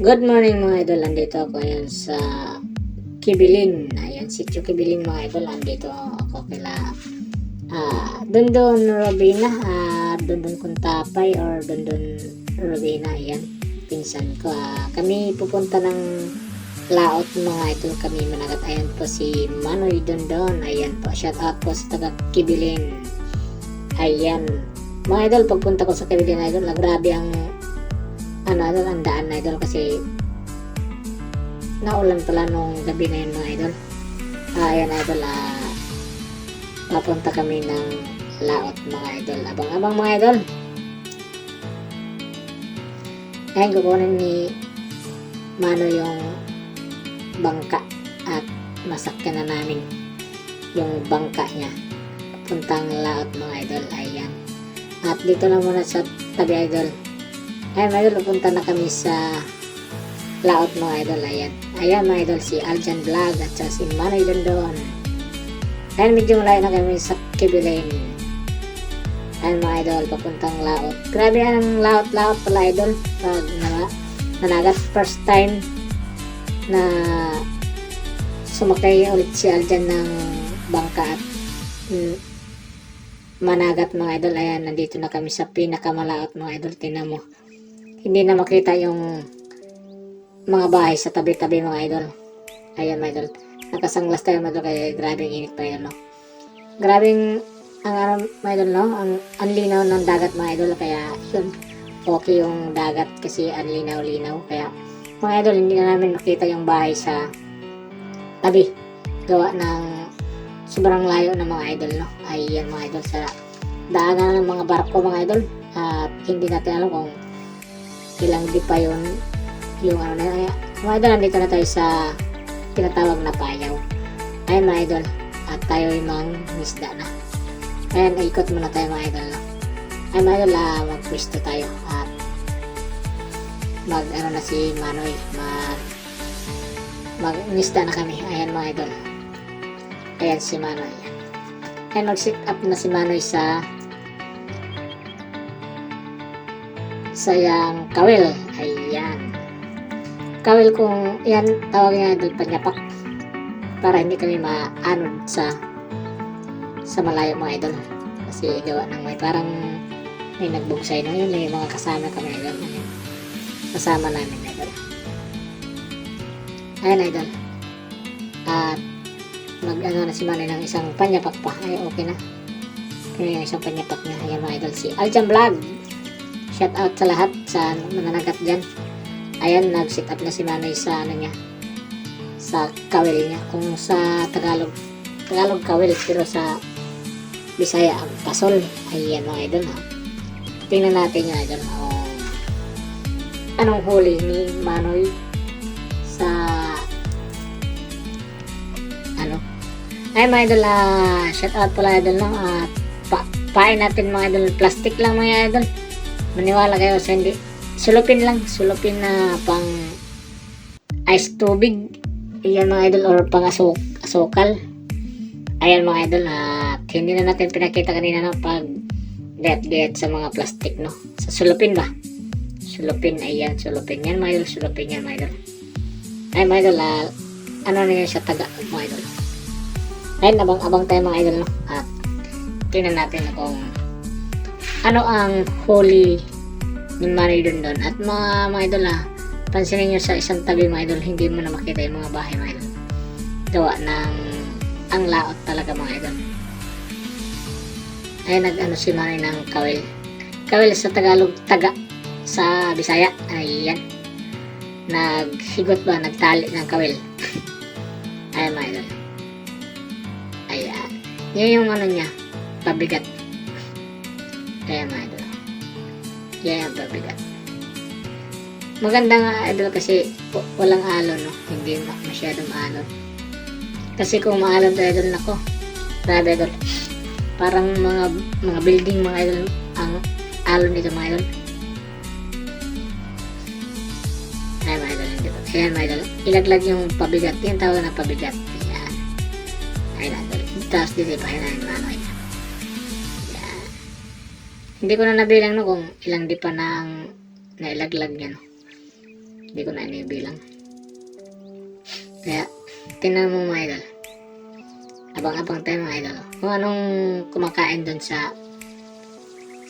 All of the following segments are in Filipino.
Good morning mga idol, andito ako ngayon sa Kibilin. Ayan, sityo Kibilin mga idol, andito ako kila ah Dondon Robina, ah Dondon Kuntapay or Dondon Robina, ayan, pinsan ko. Ah, kami pupunta ng laot mga idol, kami managat. Ayan po si Manoy Dondon, ayan po, shout out po sa taga Kibilin. Ayan, mga idol, pagpunta ko sa Kibilin idol, ah, grabe ang ano, idol, ang daan na idol kasi naulan pala nung gabi na yun mga idol. Ah, ayan idol, ah, papunta kami ng laot mga idol. Abang-abang mga idol. Ayan, kukunin ni Mano yung bangka at masakyan na namin yung bangka niya. Puntang laot mga idol. Ayan. At dito na muna sa tabi idol. Ayan mga idol, pupunta na kami sa laot mga idol. Ayan. Ayan mga idol, si Aljan Vlog at saka si Manoy Dondon. Ayan, medyo malayo na kami sa Kibilin. Ayan mga idol, papuntang laot. Grabe ang laot-laot pala idol. Pag na, nanagat first time na sumakay ulit si Aljan ng bangka at mm, managat mga idol. Ayan, nandito na kami sa pinakamalaot mga idol. Tingnan mo hindi na makita yung mga bahay sa tabi-tabi mga idol. Ayan mga idol. Nakasanglas tayo mga idol kaya grabe ang init pa yun no. Grabe ang ano mga idol no. Ang, ang linaw ng dagat mga idol kaya yun okay yung dagat kasi ang linaw-linaw kaya mga idol hindi na namin makita yung bahay sa tabi gawa ng sobrang layo ng mga idol no. Ayan mga idol sa daanan ng mga barko mga idol at hindi natin alam kung ilang di pa yun. Yung ano na kaya mga idol nandito na tayo sa tinatawag na payaw. Ayun mga idol. At tayo yung mga misda na. Ayan ikot muna tayo mga idol. No? ayun mga idol ah, magpwisto tayo. At mag ano na si Manoy mag mag misda na kami. Ayan mga idol. Ayan si Manoy. Ayan mag sit up na si Manoy sa sayang kawil. Ayan. Kawil kung yan tawag nga doon panyapak para hindi kami maanod sa sa malayo mga idol. Kasi gawa ng may parang may nagbugsay no yun may mga kasama kami idol. Kasama namin idol. Ayan idol. At mag ano na si Manay ng isang panyapak pa. Ay okay na. Kaya yung isang panyapak niya. Ayan mga idol si Aljan Vlog. Shout out sa lahat sa mananagat dyan. Ayan, nag-sit up na si Manay sa ano niya. Sa kawil niya. Kung sa Tagalog, Tagalog kawil, pero sa Bisaya, ang pasol. Ayan mga idol ha. Tingnan natin yung idol. Oh. Anong huli ni Manoy sa ano? Ay mga idol, ah, shout out pala idol no. At pa pain natin mga idol. Plastic lang mga idol maniwala kayo sa hindi. Sulupin lang sulupin na pang ice tubig. Iyan mga idol or pang asuk asukal. Ayan mga idol at hindi na natin pinakita kanina no pag get sa mga plastic no. Sa sulupin ba? Sulupin ayan sulupin yan mga idol sulupin yan mga idol. Ay mga idol ah, ano na yan siya taga mga idol. Ayun abang abang tayo mga idol no at tingnan natin kung ano ang holy ni Mary Dondon. At mga mga idol ah, pansinin nyo sa isang tabi mga idol, hindi mo na makita yung mga bahay mga idol. Gawa ng ang laot talaga mga idol. Ay nag ano si Mary ng kawil. Kawil sa Tagalog, taga sa Bisaya. Ayan. Naghigot ba, nagtali ng kawil. Ayan mga idol. Ayan. Yan yung ano niya, pabigat. Kaya mga idol. Yan ang pabigat. Maganda nga idol kasi walang alon no. Hindi ma- masyadong alon. Kasi kung maalon to idol nako. Grabe idol. Parang mga mga building mga idol ang alon nito mga idol. Ayan mga idol. Hindi ba? Ayan mga idol. Ilaglag yung pabigat. Yan tawag na pabigat. Ayan. Ayan idol. Tapos dito pa yun. Ayan mga idol. Hindi ko na nabilang no kung ilang di pa na ang nailaglag niya no. Hindi ko na inibilang. Kaya, tingnan mo mga idol. Abang-abang tayo mga idol. Kung anong kumakain doon sa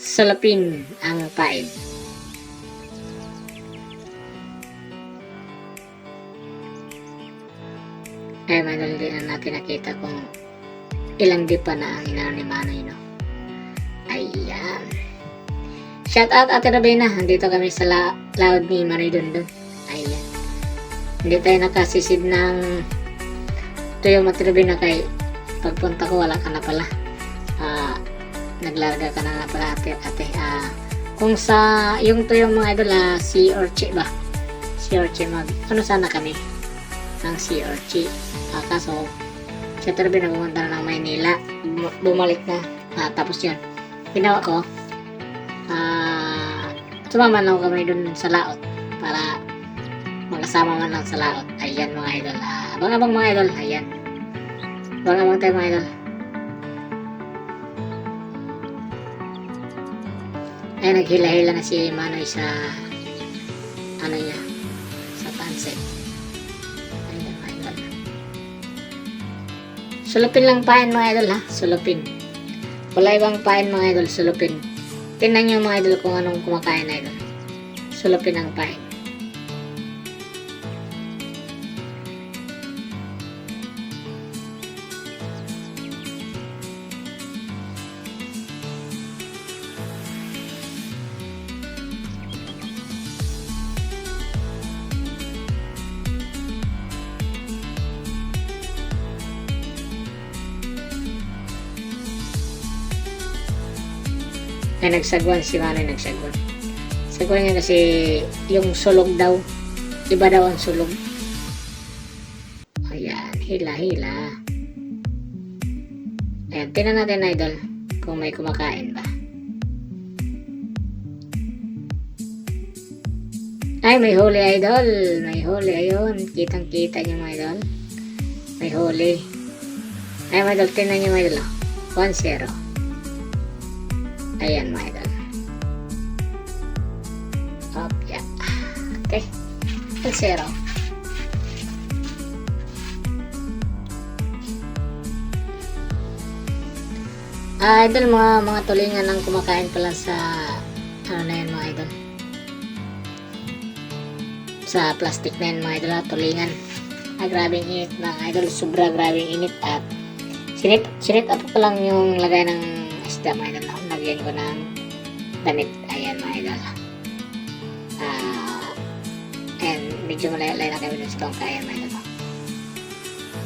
salapin ang pain. Kaya mga idol, hindi na natin nakita kung ilang di pa na ang inano ni Manoy, no? Ayan. Shout out Ate Rabina. Andito kami sa la loud ni Manoy Dundon. Ayan. Hindi tayo nakasisid ng tuyo Ate Rabina kay pagpunta ko wala ka na pala. Ah, naglarga ka na nga pala ate. ate. Ah, kung sa yung tuyong mga idol ah, si Orchi ba? Si Orchi mag ano sana kami? Ng si Orchi. Ah, kaso si Ate Rabina pumunta na ng Maynila. Bum- Bumalik na. Ah, tapos yun. Ginawa ko, sumama lang kami dun sa laot para makasama man lang sa laot. Ayan mga idol. Ah, abang-abang mga idol. Ayan. Abang-abang tayo mga idol. Ay, naghila-hila na si Manoy sa ano niya, sa pansit. Ayan mga idol. Sulupin lang pain mga idol ha. Sulupin. Wala ibang pain mga idol. Sulupin. Tingnan niyo mga idol kung anong kumakain na idol. Sulupin ang pain. Ay nagsagwan si Manoy nagsagwan. Sagwan niya kasi yung sulog daw. Iba daw ang sulog. Ayan, hila-hila. Ayan, tinan natin idol kung may kumakain ba. Ay, may huli idol. May huli, ayun. Kitang-kita niyo mga idol. May huli. Ay, mga idol, tinan niyo mga idol. oh. 1-0. Ayan mga idol. Yeah. Okay. 1-0. Ah, idol, mga mga tulingan ang kumakain pala sa ano na yan mga idol. Sa plastic na yan mga idol, tulingan. Ah, grabing init mga idol, sobra grabing init at sinit, sinit up ko lang yung lagay ng isda mga idol. Lagyan ko ng damit. Ayan mga idol. Ah, and medyo malay-lay na kami sa tongka. Ayan mga idol.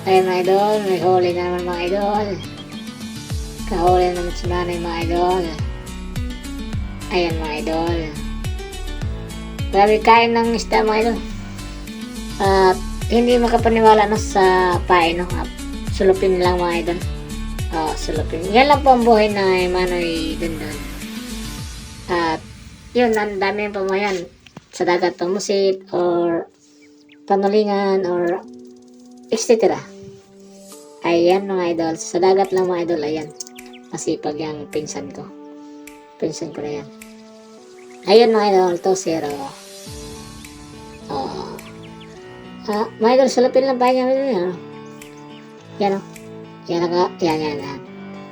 Ayan mga idol, may huli na naman mga idol. Kahuli naman si nanay mga idol. Ayan mga idol. Grabe kain ng isda mga idol. At hindi makapaniwala no sa pain no. At Sulupin lang mga idol. Oh, sulupin. Yan lang po ang buhay na Manoy Dundon. At yun, ang dami ng pamayan sa dagat tumusit or panulingan or etc. Ayan mga idol. Sa dagat lang mga idol. Ayan. Masipag yung pinsan ko. Pinsan ko na yan. Ayun mga idol. 2-0. Oh. Ah, mga idol, sulapin lang pa niya. Yan. Yan, oh. Yan, naka, yan, yan, yan.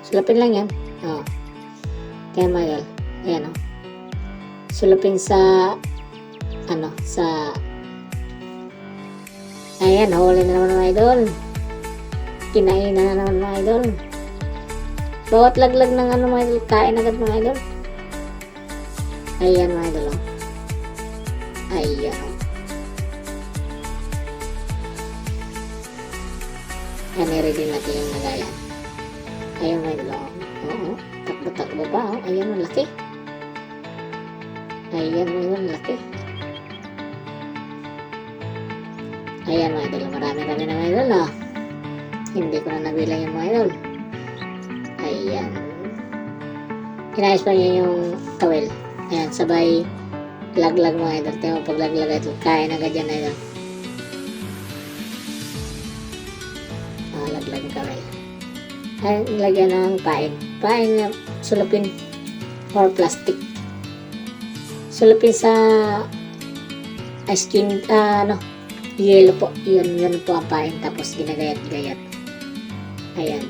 Sulapin lang yan. Oh. Yan mga idol. Ayan, oh. Sulapin sa, ano, sa, ayan, huli na naman mga idol. Kinain na naman mga idol. Bawat laglag ng ano mga idol, kain agad mga idol. Ayan mga idol. oh. Ayan. Yan, i-ready natin yung nagayan. Ayan mga idol. oh. Oo. Takbo-takbo pa. Oh. Ang laki. Idol, ang laki. Ayan mga idol. Marami-rami na mga idol. Oh. Hindi ko na nabilang yung mga idol. Ayan. Inayos pa niya yung towel. Ayan, sabay laglag mga idol. Tingnan mo pag laglag ito. Kain agad yan idol. Lagyan ng pain. Pain na sulupin or plastic. Sulupin sa ice cream, ah, ano, yelo po. Yun, yun po ang pain. Tapos ginagayat-gayat. Ayan.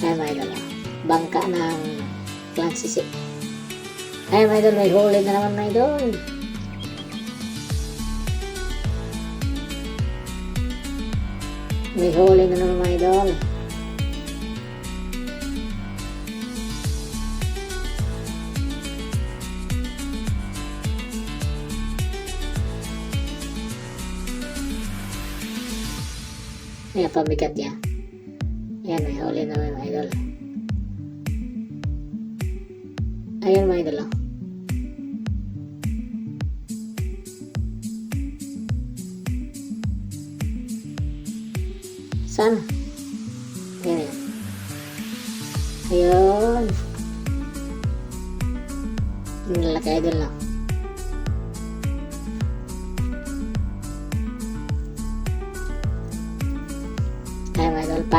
Ayan mga idol. Bangka ng clan sisi. Ayan mga idol, may huli na naman mga idol. May huli na naman mga idol. Ayan, pamigat niya. Ayan, may huli na mga idol. Ayan mga idol. oh. Saan? Ayan, ayan. Ayun. Yung lalaki idol na. Ay,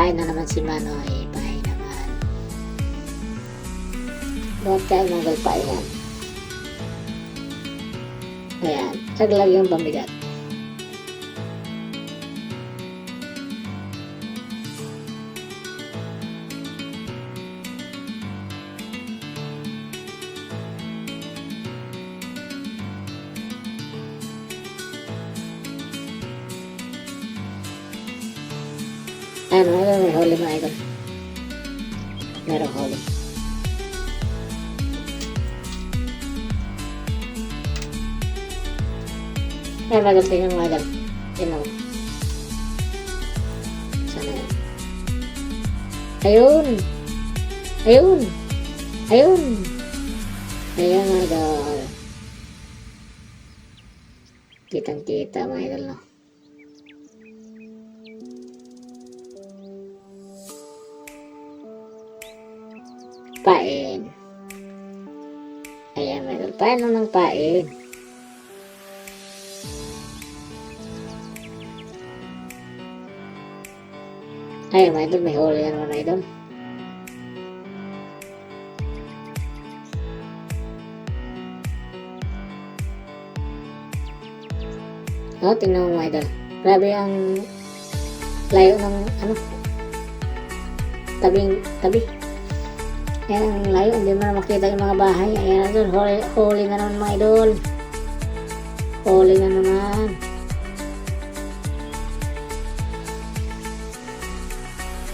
pahay na naman si Manoy. Pahay naman. Buhat kayo mga idol, pahay yan. Ayan, saglag yung pambigat. Mga idol, may huli mga idol. Merong huli. Ayan, mga idol, tingnan mga idol. Tingnan mo. Sana yan. Ayun! Ayun! Ayun! Ayan mga idol. Kitang-kita mga idol, no? Pain. Ayan, meron. Paano ng pain? Ayan, mga idol, may huli yan mga idol. Oh, tingnan mo mga idol. Grabe ang layo ng ano tabing tabi. Ayan ang layo, hindi mo na makita yung mga bahay. Ayan idol, huli, huli na naman mga idol. Huli na naman.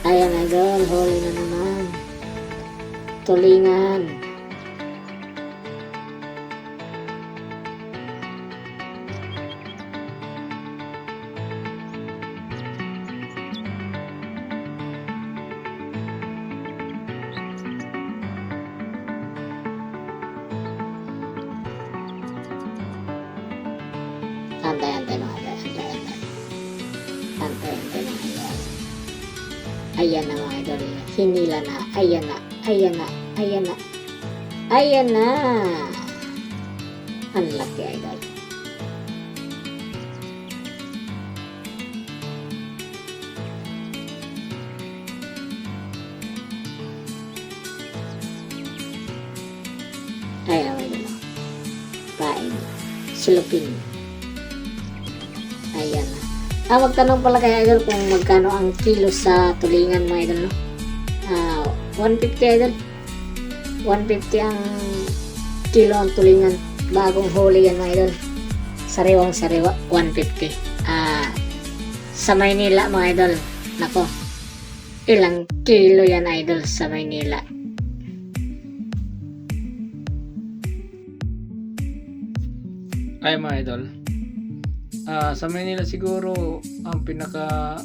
Ayan idol, huli na naman. Tulingan. Ayan na mga idol. Hinila na. Ayan na. Ayan na. Ayan na. Ayan na. Ang laki idol. Ayan idol. Pain. Sulupin. Ayan na. Ah, magtanong pala kay Idol kung magkano ang kilo sa tulingan mga Idol, no? Ah, 150 Idol. 150 ang kilo ang tulingan. Bagong huli yan mga Idol. Sariwang sariwa, 150. Ah, sa Maynila mga Idol. Nako, ilang kilo yan Idol sa Maynila. Ay mga idol. Ah, sa Maynila siguro ang pinaka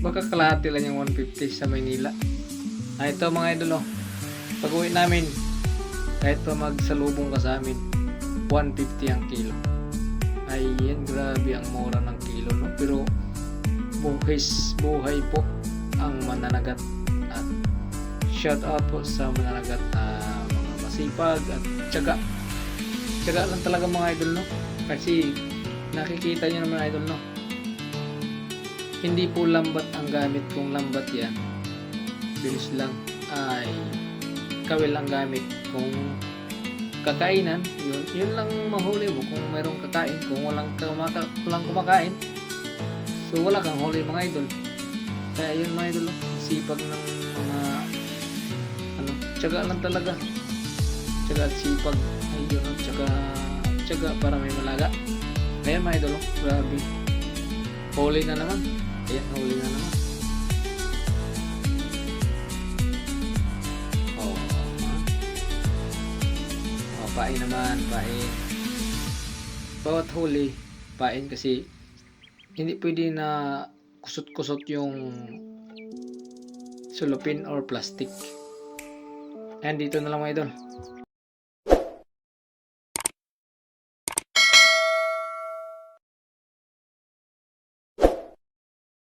baka kalahati lang yung 150 sa Maynila. Ah, ito mga idol oh. Pag uwi namin, kahit pa magsalubong ka sa amin, 150 ang kilo. Ay, yan grabe ang mura ng kilo, no? Pero buhis, buhay po ang mananagat at shout out po sa mananagat na mga masipag at tiyaga tiyaga lang talaga mga idol no kasi nakikita nyo naman idol no hindi po lambat ang gamit kung lambat yan bilis lang ay kawil ang gamit kung kakainan, yun, yun lang mahuli mo kung mayroong kakain. Kung walang, kumaka, walang kumakain, so wala kang huli mga idol. Kaya yun mga idol, sipag ng mga ano, tiyaga lang talaga. Tiyaga at sipag. Ayun, at tiyaga, tiyaga para may malaga. Ayan mga idol, oh, grabe. Huli na naman. Ayan, huli na naman. Oh, ah. oh, pain naman, pain. Bawat huli, pain kasi hindi pwede na kusot-kusot yung sulupin or plastic. Ayan, dito na lang mga idol.